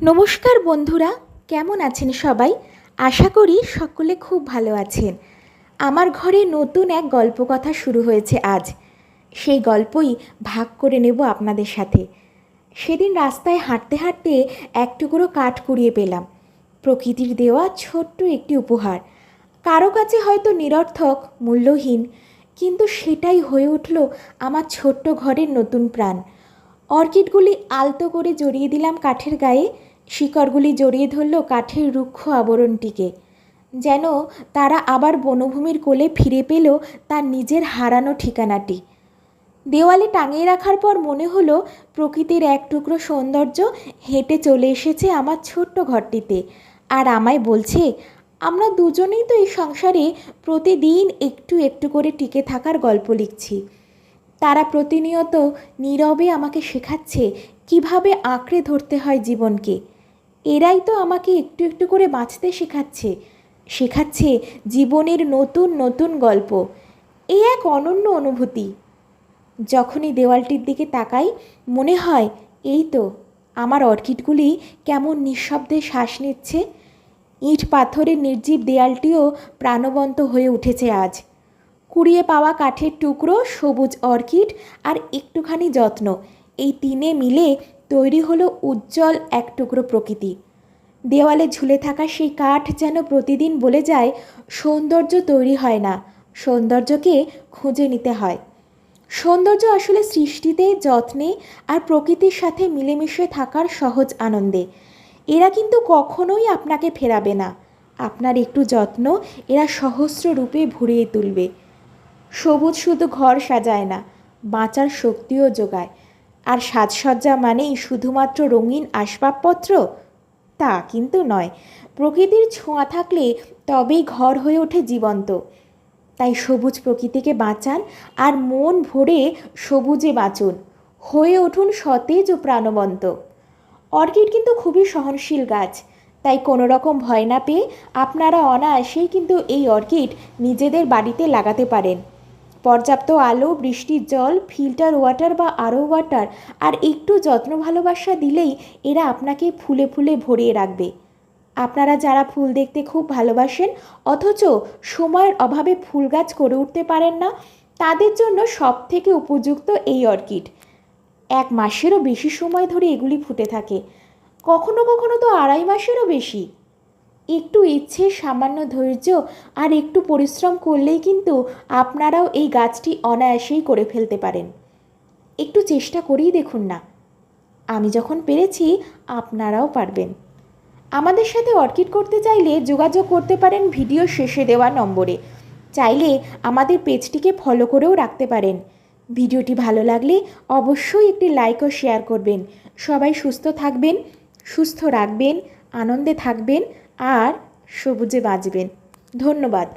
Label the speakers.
Speaker 1: নমস্কার বন্ধুরা, কেমন আছেন সবাই? আশা করি সকলে খুব ভালো আছেন। আমার ঘরে নতুন এক গল্প কথা শুরু হয়েছে আজ। সেই গল্পই ভাগ করে নেব আপনাদের সাথে। সেদিন রাস্তায় হাঁটতে হাঁটতে এক টুকরো কাঠ কুড়িয়ে পেলাম। প্রকৃতির দেওয়া ছোট্ট একটি উপহার। কারও কাছে হয়তো নিরর্থক, মূল্যহীন, কিন্তু সেটাই হয়ে উঠল আমার ছোট্ট ঘরের নতুন প্রাণ। অর্কিডগুলি আলতো করে জড়িয়ে দিলাম কাঠের গায়ে, শিকড়গুলি জড়িয়ে ধরল কাঠের রুক্ষ আবরণটিকে। যেন তারা আবার বনভূমির কোলে ফিরে পেল তার নিজের হারানো ঠিকানাটি। দেওয়ালে টাঙিয়ে রাখার পর মনে হলো, প্রকৃতির এক টুকরো সৌন্দর্য হেঁটে চলে এসেছে আমার ছোট্ট ঘরটিতে। আর আমায় বলছে, আমরা দুজনেই তো এই সংসারে প্রতিদিন একটু একটু করে টিকে থাকার গল্প লিখছি। তারা প্রতিনিয়ত নীরবে আমাকে শেখাচ্ছে কীভাবে আঁকড়ে ধরতে হয় জীবনকে। এরাই তো আমাকে একটু একটু করে বাঁচতে শেখাচ্ছে শেখাচ্ছে জীবনের নতুন নতুন গল্প। এই এক অনন্য অনুভূতি। যখনই দেওয়ালটির দিকে তাকাই, মনে হয়, এই তো, আমার অর্কিডগুলি কেমন নিঃশব্দে শ্বাস নিচ্ছে। ইট পাথরের নির্জীব দেয়ালটিও প্রাণবন্ত হয়ে উঠেছে আজ। কুড়িয়ে পাওয়া কাঠের টুকরো, সবুজ অর্কিড আর একটুখানি যত্ন। এই তিনে মিলে তৈরি হলো উজ্জ্বল এক টুকরো প্রকৃতি। দেওয়ালে ঝুলে থাকা সেই কাঠ যেন প্রতিদিন বলে যায়, সৌন্দর্য তৈরি হয় না, সৌন্দর্যকে খুঁজে নিতে হয়। সৌন্দর্য আসলে সৃষ্টিতে, যত্নে আর প্রকৃতির সাথে মিলেমিশে থাকার সহজ আনন্দে। এরা কিন্তু কখনোই আপনাকে ফেরাবে না। আপনার একটু যত্ন এরা সহস্র রূপে ভরিয়ে তুলবে। সবুজ শুধু ঘর সাজায় না, বাঁচার শক্তিও যোগায়। আর সাজসজ্জা মানেই শুধুমাত্র রঙিন আসবাবপত্র? তা কিন্তু নয়। প্রকৃতির ছোঁয়া থাকলে তবেই ঘর হয়ে ওঠে জীবন্ত। তাই সবুজ প্রকৃতিকে বাঁচান আর মন ভরে সবুজে বাঁচুন। হয়ে উঠুন সতেজ ও প্রাণবন্ত। অর্কিড কিন্তু খুবই সহনশীল গাছ। তাই কোনো রকম ভয় না পেয়ে আপনারা অনায়াসেই কিন্তু এই অর্কিড নিজেদের বাড়িতে লাগাতে পারেন। পর্যাপ্ত আলো, বৃষ্টির জল, ফিল্টার ওয়াটার বা আরও ওয়াটার আর একটু যত্ন ভালোবাসা দিলেই এরা আপনাকে ফুলে ফুলে ভরিয়ে রাখবে। আপনারা যারা ফুল দেখতে খুব ভালোবাসেন, অথচ সময়ের অভাবে ফুল গাছ করে উঠতে পারেন না, তাদের জন্য সব থেকে উপযুক্ত এই অর্কিড। এক মাসেরও বেশি সময় ধরে এগুলি ফুটে থাকে। কখনো কখনো তো আড়াই মাসেরও বেশি। একটু ইচ্ছে, সামান্য ধৈর্য আর একটু পরিশ্রম করলেই কিন্তু আপনারাও এই গাছটি অনায়াসেই করে ফেলতে পারেন। একটু চেষ্টা করেই দেখুন না। আমি যখন পেরেছি, আপনারাও পারবেন। আমাদের সাথে অর্কিড করতে চাইলে যোগাযোগ করতে পারেন ভিডিও শেষে দেওয়া নম্বরে। চাইলে আমাদের পেজটিকে ফলো করেও রাখতে পারেন। ভিডিওটি ভালো লাগলে অবশ্যই একটি লাইক ও শেয়ার করবেন। সবাই সুস্থ থাকবেন, সুস্থ রাখবেন, আনন্দে থাকবেন। আর সবুজে বাঁচবেন ধন্যবাদ।